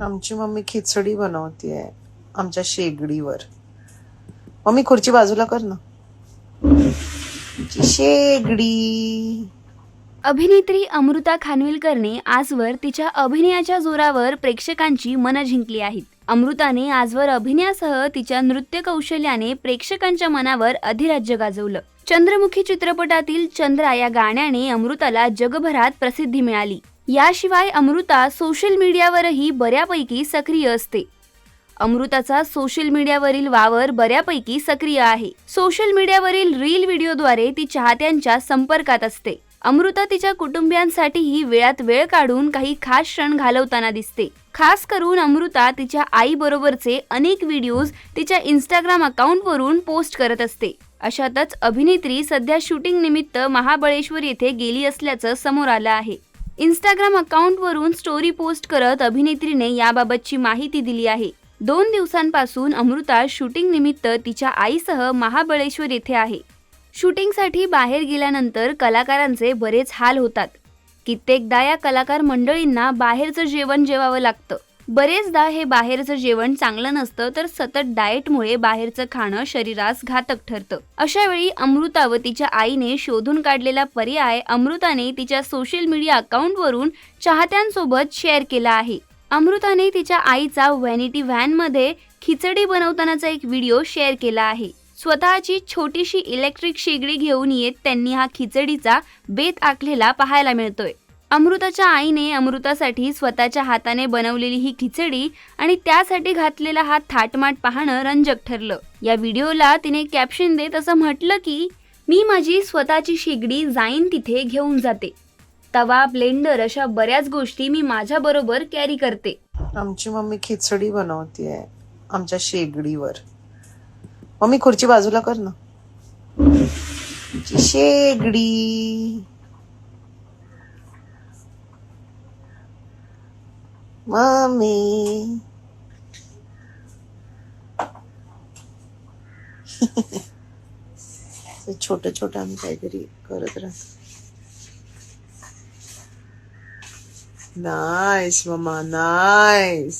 आमची मम्मी खिचडी बनवतीये आमच्या शेगडीवर. मम्मी खुर्ची बाजूला कर ना. शेगडी. अभिनेत्री अमृता खानविलकरने आजवर तिच्या अभिनयाच्या जोरावर प्रेक्षकांची मनं जिंकली आहेत. अमृताने आजवर अभिनयासह तिच्या नृत्य कौशल्याने प्रेक्षकांच्या मनावर अधिराज्य गाजवलं. चंद्रमुखी चित्रपटातील चंद्रा या गाण्याने अमृताला जगभरात प्रसिद्धी मिळाली. याशिवाय अमृता सोशल मीडियावरही बऱ्यापैकी सक्रिय असते. अमृताचा सोशल मीडियावरील वावर बऱ्यापैकी सक्रिय आहे. सोशल मीडियावरील रील व्हिडिओद्वारे ती चाहत्यांच्या संपर्कात असते. अमृता तिच्या कुटुंबियांसाठीही वेळात वेळ काढून काही खास क्षण घालवताना दिसते. खास करून अमृता तिच्या आई बरोबरचे अनेक व्हिडिओज तिच्या इंस्टाग्राम अकाउंटवरून पोस्ट करत असते. अशातच अभिनेत्री सध्या शूटिंग निमित्त महाबळेश्वर येथे गेली असल्याचं समोर आलं आहे. इंस्टाग्राम अकाउंटवरून स्टोरी पोस्ट करत अभिनेत्रीने याबाबतची माहिती दिली आहे. दोन दिवसांपासून अमृता शूटिंग निमित्त तिच्या आईसह महाबळेश्वर येथे आहे. शूटिंगसाठी बाहेर गेल्यानंतर कलाकारांचे बरेच हाल होतात. कित्येकदा या कलाकार मंडळींना बाहेरचं जेवण जेवावं लागतं. बरेचदा हे बाहेरचं जेवण चांगलं नसतं तर सतत डाएटमुळे बाहेरचं खाणं शरीरास घातक ठरतं. अशा वेळी अमृता व तिच्या आईने शोधून काढलेला पर्याय अमृताने तिच्या सोशल मीडिया अकाउंटवरून चाहत्यांसोबत शेअर केला आहे. अमृताने तिच्या आईचा व्हॅनिटी व्हॅनमध्ये खिचडी बनवतानाचा एक व्हिडिओ शेअर केला आहे. स्वतःची छोटीशी इलेक्ट्रिक शेगडी घेऊन येत त्यांनी हा खिचडीचा बेत आखलेला पाहायला मिळतोय. अमृताच्या आईने अमृतासाठी स्वतःच्या हाताने बनवलेली ही खिचडी आणि त्यासाठी घातलेला हा थाटमाट पाहणं रंजक ठरलं. या व्हिडिओला तिने कॅप्शन देत असं म्हटलं की मी माझी स्वतःची शेगडी जाईन तिथे घेऊन जाते. तवा ब्लेंडर अशा बऱ्याच गोष्टी मी माझ्याबरोबर कॅरी करते. आमची मम्मी खिचडी बनवते आमच्या शेगडीवर. मम्मी खुर्ची बाजूला कर ना. शेगडी. मम्मी छोट छोट आम्ही काहीतरी करत राहतो नाईस मम्मा नाईस